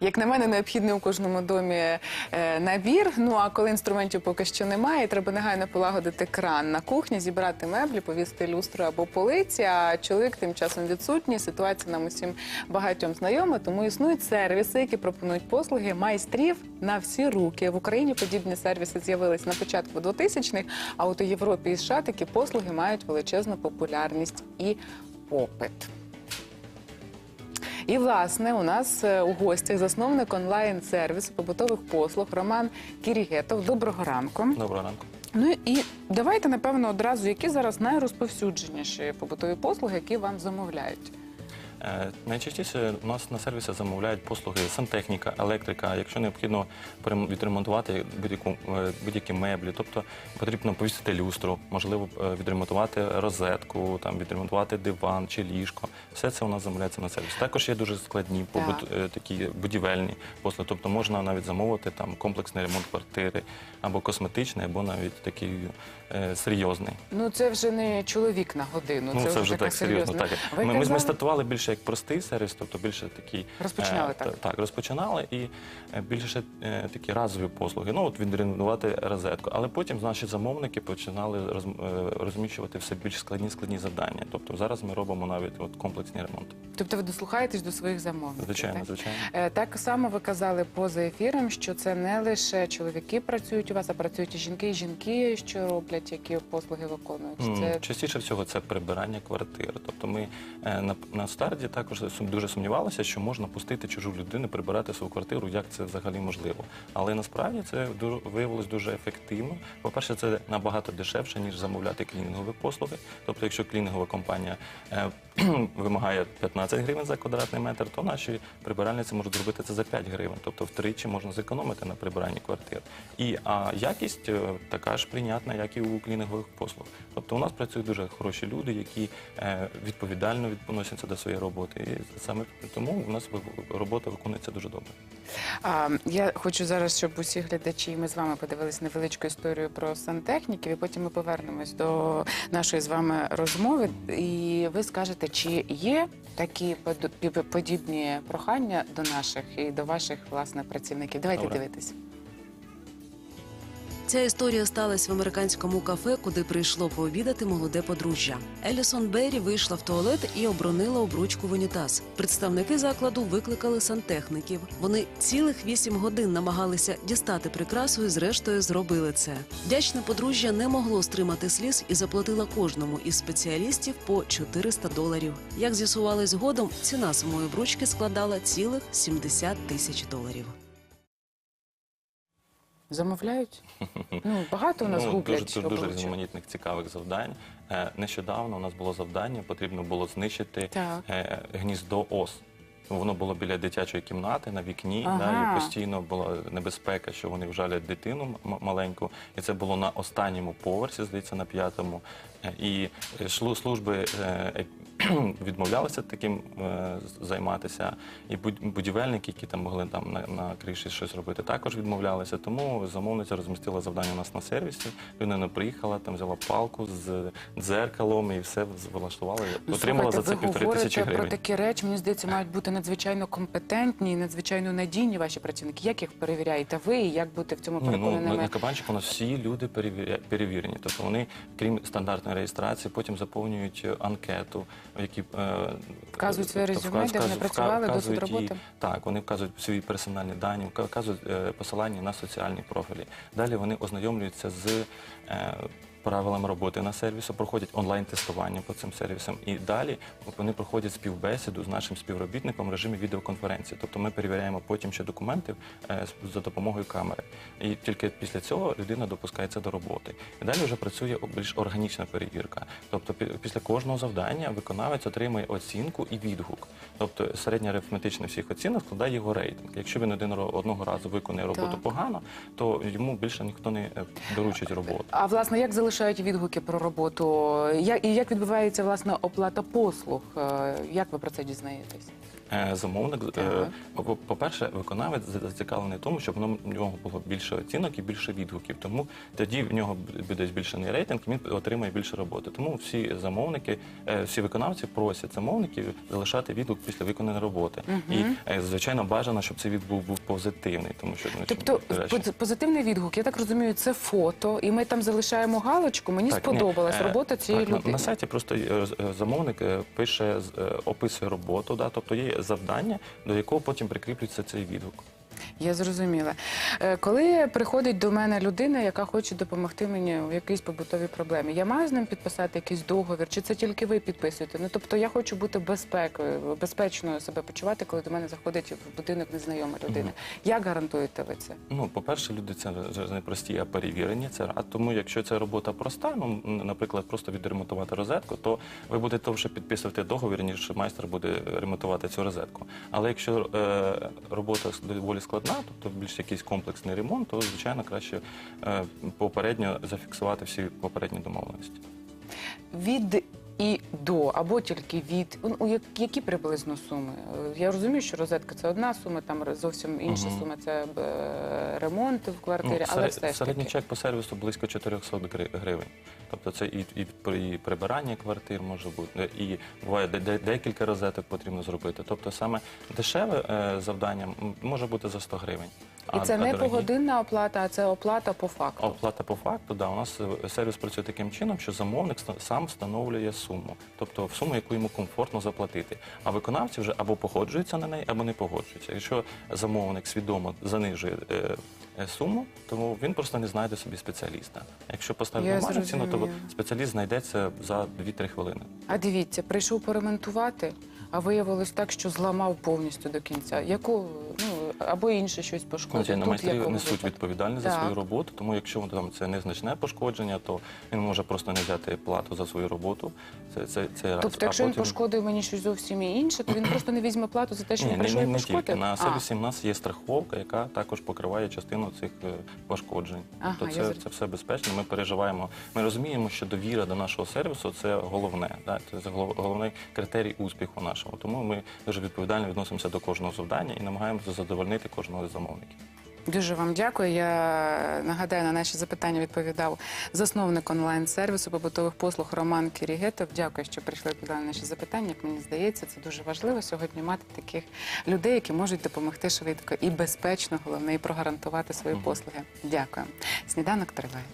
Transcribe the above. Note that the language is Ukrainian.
Як на мене, необхідний у кожному домі е, набір. Ну а коли інструментів поки що немає, треба негайно полагодити кран на кухні, зібрати меблі, повісити люстру або полиці. А чоловік тим часом відсутній. Ситуація нам усім багатьом знайома, тому існують сервіси, які пропонують послуги майстрів на всі руки. В Україні подібні сервіси з'явились на початку 2000-х, а от у Європі і США такі послуги мають величезну популярність і попит. І власне у нас е, у гостях засновник онлайн-сервісу побутових послуг Роман Кірігетов. Доброго ранку. Доброго ранку. Ну і давайте напевно одразу, які зараз найрозповсюдженіші побутові послуги, які вам замовляють. Е, Найчастіше у нас на сервісі замовляють послуги сантехніка, електрика, якщо необхідно відремонтувати е, будь-які меблі, тобто потрібно повісити люстру, можливо, е, відремонтувати розетку, там відремонтувати диван чи ліжко. Все це у нас замовляється на сервіс. Також є дуже складні побут, такі будівельні послуги. Тобто можна навіть замовити там комплексний ремонт квартири або косметичний, або навіть такий е, серйозний. Ну це вже не чоловік на годину. Ну, це, вже так серйозно. Так. Ми, ми, казали- стартували більше як простий сервіс, тобто більше Розпочинали е, так. так, розпочинали і е, більше е, такі разові послуги. Ну от відремонтувати розетку. Але потім наші замовники починали роз- розміщувати все більш складні складні завдання. Тобто зараз ми робимо навіть от комплексні ремонти. Тобто ви дослухаєтесь до своїх замовників. Звичайно, так? звичайно. Так само ви казали поза ефіром, що це не лише чоловіки працюють у вас, а працюють і жінки, і жінки, що роблять, які послуги виконують. Це Частіше всього це прибирання квартир. Тобто ми на, на старті також дуже сумнівалися, що можна пустити чужу людину прибирати свою квартиру, як це взагалі можливо. Але насправді це виявилось дуже ефективно. По-перше, це набагато дешевше, ніж замовляти клінінгові послуги. Тобто, якщо клінінгова компанія е, вимагає 15 гривень за квадратний метр, то наші прибиральниці можуть зробити це за 5 гривень. Тобто втричі можна зекономити на прибиранні квартир. І а якість е, така ж прийнятна, як і у клінінгових послуг. Тобто у нас працюють дуже хороші люди, які е, відповідально відносяться до своєї роботи. І саме тому у нас робота виконується дуже добре. А, я хочу зараз, щоб усі глядачі, ми з вами подивилися невеличку історію про сантехніків, і потім ми повернемось до нашої з вами розмови. І ви скажете, чи є такі подібні прохання до наших і до ваших власне працівників? Давайте Добре. дивитись. Ця історія сталася в американському кафе, куди прийшло пообідати молоде подружжя. Елісон Беррі вийшла в туалет і обронила обручку в унітаз. Представники закладу викликали сантехніків. Вони цілих вісім годин намагалися дістати прикрасу і зрештою зробили це. Вдячне подружжя не могло стримати сліз і заплатила кожному із спеціалістів по 400 доларів. Як з'ясували згодом, ціна самої обручки складала цілих 70 тисяч доларів. Замовляють? Ну багато у нас Ну, гублять дуже, дуже, різноманітних цікавих завдань. Е, Нещодавно у нас було завдання, потрібно було знищити Так. е, гніздо ос. Воно було біля дитячої кімнати на вікні, Ага. да, і постійно була небезпека, що вони вжалять дитину м- маленьку. І це було на останньому поверсі, здається, на п'ятому. Е, І е, шлу- служби е, е, відмовлялися таким е, займатися. І будівельники, які там могли там на, на криші щось робити, також відмовлялися. Тому замовниця розмістила завдання у нас на сервісі. Людина приїхала, там взяла палку з дзеркалом і все влаштувала. Ну, Отримала за це півтори тисячі гривень. про такі речі, мені здається, мають бути надзвичайно компетентні і надзвичайно надійні ваші працівники. Як їх перевіряєте ви і як бути в цьому ну, на, переконаними? на кабанчику у нас всі люди перевіря- перевірені. Тобто вони, крім стандартної реєстрації, потім заповнюють е, анкету, в якій е, Вказують своє тобто резюме, де вони працювали, досвід роботи. і- Так, вони вказують свої персональні дані, вка- вказують е, посилання на соціальні профілі. Далі вони ознайомлюються з правилами роботи на сервісу, проходять онлайн-тестування по цим сервісам. І далі вони проходять співбесіду з нашим співробітником в режимі відеоконференції. Тобто ми перевіряємо потім ще документи е, за допомогою камери. І тільки після цього людина допускається до роботи. І далі вже працює більш органічна перевірка. Тобто пі- після кожного завдання виконавець отримує оцінку і відгук. Тобто середня арифметична всіх оцінок складає його рейтинг. Якщо він один одного разу виконує роботу Так. погано, то йому більше ніхто не е, доручить роботу. А власне, як залишають відгуки про роботу? Як і як відбувається власне оплата послуг? Е, Як ви про це дізнаєтесь? Е, замовник, е, по-перше, виконавець зацікавлений в тому, щоб в нього було більше оцінок і більше відгуків. Тому тоді в нього буде збільшений рейтинг, він отримає більше роботи. Тому всі замовники, е, всі виконавці просять замовників залишати відгук після виконаної роботи. І е, звичайно бажано, щоб цей відгук був позитивний, тому що ну, Тобто поз- позитивний відгук, я так розумію, це фото, і ми там залишаємо галочку. Мені Так, сподобалась е, робота цієї так, на- людини. На, сайті просто замовник пише, описує роботу, да, тобто є завдання, до якого потім прикріплюється цей відгук. Я зрозуміла. Е, Коли приходить до мене людина, яка хоче допомогти мені в якійсь побутовій проблемі, я маю з ним підписати якийсь договір, чи це тільки ви підписуєте? Ну тобто я хочу бути безпекою, безпечно себе почувати, коли до мене заходить в будинок незнайома людина. Як гарантуєте ви це? Ну, по-перше, люди це вже не прості, а перевірені. Це а тому, якщо ця робота проста, ну наприклад, просто відремонтувати розетку, то ви будете довше підписувати договір, ніж майстер буде ремонтувати цю розетку. Але якщо е, робота доволі складна, тобто більш якийсь комплексний ремонт, то звичайно краще е, попередньо зафіксувати всі попередні домовленості. Від і до, або тільки від у які приблизно суми? Е, Я розумію, що розетка це одна сума, там зовсім інша сума це е, ремонт в квартирі, Ну, але все ж середній таки. чек по сервісу близько 400 гривень. Тобто це і, і, і прибирання квартир може бути, і буває де- де- декілька розеток потрібно зробити. Тобто саме дешеве е, завдання може бути за 100 гривень. І це а не дорогі- погодинна оплата, а це оплата по факту. Оплата по факту, да, у нас е, сервіс працює таким чином, що замовник сам встановлює суму, тобто в суму, яку йому комфортно заплатити. А виконавці вже або погоджуються на неї, або не погоджуються. Якщо замовник свідомо занижує е, е, суму, то він просто не знайде собі спеціаліста. Якщо поставить Я нормальну ціну, то спеціаліст знайдеться за 2-3 хвилини. А дивіться, прийшов поремонтувати, а виявилось так, що зламав повністю до кінця. Яку ну або інше щось. Звичайно, Тут майстри якого несуть випадку? відповідальність за Так. свою роботу, тому якщо там це незначне пошкодження, то він може просто не взяти плату за свою роботу. Це, це, це раз. Тобто, А якщо він пошкодив мені щось зовсім інше, то він просто не візьме плату за те, що він прийшов не, і не пошкодив? На А, сервісі в нас є страховка, яка також покриває частину цих е, пошкоджень. Ага, тобто це, зр- це все безпечно. Ми переживаємо. Ми розуміємо, що довіра до нашого сервісу це головне. Да? Це голов- головний критерій успіху нашого. Тому ми дуже відповідально відносимося до кожного завдання і намагаємося задовольнити кожного з замовників. Дуже вам дякую. Я нагадаю, на наші запитання відповідав засновник онлайн-сервісу побутових послуг Роман Кірігетов. Дякую, що прийшли відповідали на наші запитання. Як мені здається, це дуже важливо сьогодні мати таких людей, які можуть допомогти швидко і безпечно, головне, і прогарантувати свої послуги. Дякую. Сніданок триває.